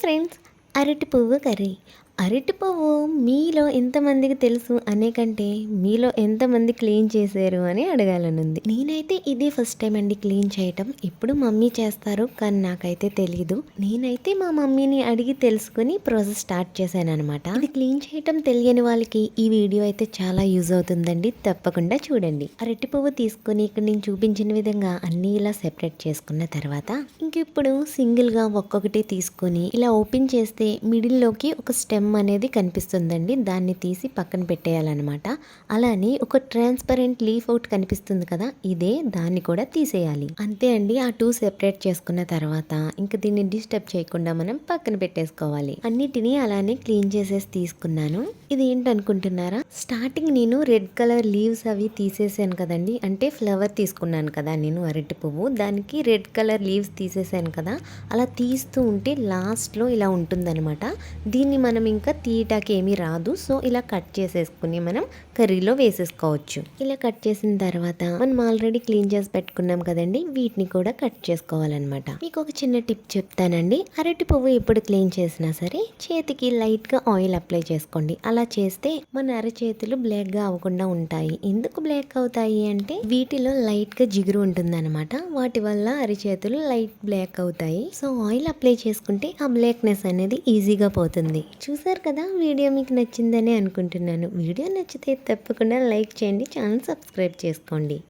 Friends అరటి పువ్వు curry అరటి పువ్వు మీలో ఎంతమందికి తెలుసు అనే కంటే మీలో ఎంతమంది క్లీన్ చేశారు అని అడగాలనుంది. నేనైతే ఇది ఫస్ట్ టైం అండి క్లీన్ చేయటం. ఇప్పుడు మమ్మీ చేస్తారు కానీ నాకైతే తెలీదు. నేనైతే మా మమ్మీని అడిగి తెలుసుకుని ప్రాసెస్ స్టార్ట్ చేశాను అనమాట ఇది క్లీన్ చేయటం తెలియని వాళ్ళకి ఈ వీడియో అయితే చాలా యూజ్ అవుతుందండి. తప్పకుండా చూడండి. అరటి పువ్వు తీసుకొని ఇక్కడ నేను చూపించిన విధంగా అన్ని ఇలా సెపరేట్ చేసుకున్న తర్వాత ఇంక ఇప్పుడు సింగిల్గా ఒక్కొక్కటి తీసుకొని ఇలా ఓపెన్ చేస్తే మిడిల్లోకి ఒక స్టెమ్ అనేది కనిపిస్తుందండి. దాన్ని తీసి పక్కన పెట్టేయాలన్నమాట. అలానే ఒక ట్రాన్స్పరెంట్ లీఫ్ అవుట్ కనిపిస్తుంది కదా ఇదే దాన్ని కూడా తీసేయాలి. అంతే అండి ఆ టూ సెపరేట్ చేసుకున్న తర్వాత ఇంకా దీన్ని డిస్టర్బ్ చేయకుండా మనం పక్కన పెట్టేసుకోవాలి. అన్నిటినీ అలానే క్లీన్ చేసేసి తీసుకున్నాను. ఇది ఏంటనుకుంటున్నారా? స్టార్టింగ్ నేను రెడ్ కలర్ లీవ్స్ అవి తీసేసాను కదండి. అంటే ఫ్లవర్ తీసుకున్నాను కదా నేను అరటి పువ్వు. దానికి రెడ్ కలర్ లీవ్స్ తీసేసాను కదా అలా తీస్తూ ఉంటే లాస్ట్లో ఇలా ఉంటుందన్నమాట. దీన్ని మనం ఇంకా తీయటాకి ఏమీ రాదు. సో ఇలా కట్ చేసేసుకుని మనం కర్రీలో వేసేసుకోవచ్చు. ఇలా కట్ చేసిన తర్వాత మనం ఆల్రెడీ క్లీన్ చేసి పెట్టుకున్నాం కదండి. వీటిని కూడా కట్ చేసుకోవాలన్నమాట. మీకు ఒక చిన్న టిప్ చెప్తానండి. అరటి పువ్వు ఎప్పుడు క్లీన్ చేసినా సరే చేతికి లైట్గా ఆయిల్ అప్లై చేసుకోండి. అలా చేస్తే మన అరచేతులు బ్లాక్గా అవ్వకుండా ఉంటాయి. ఎందుకు బ్లాక్ అవుతాయి అంటే వీటిలో లైట్గా జిగురు ఉంటుందన్నమాట. వాటి వల్ల అరచేతులు లైట్ బ్లాక్ అవుతాయి. సో ఆయిల్ అప్లై చేసుకుంటే ఆ బ్లాక్నెస్ అనేది ఈజీగా పోతుంది. చూసారు కదా వీడియో మీకు నచ్చిందని అనుకుంటున్నాను. వీడియో నచ్చితే తప్పకుండా లైక్ చేయండి ఛానల్ సబ్స్క్రైబ్ చేసుకోండి.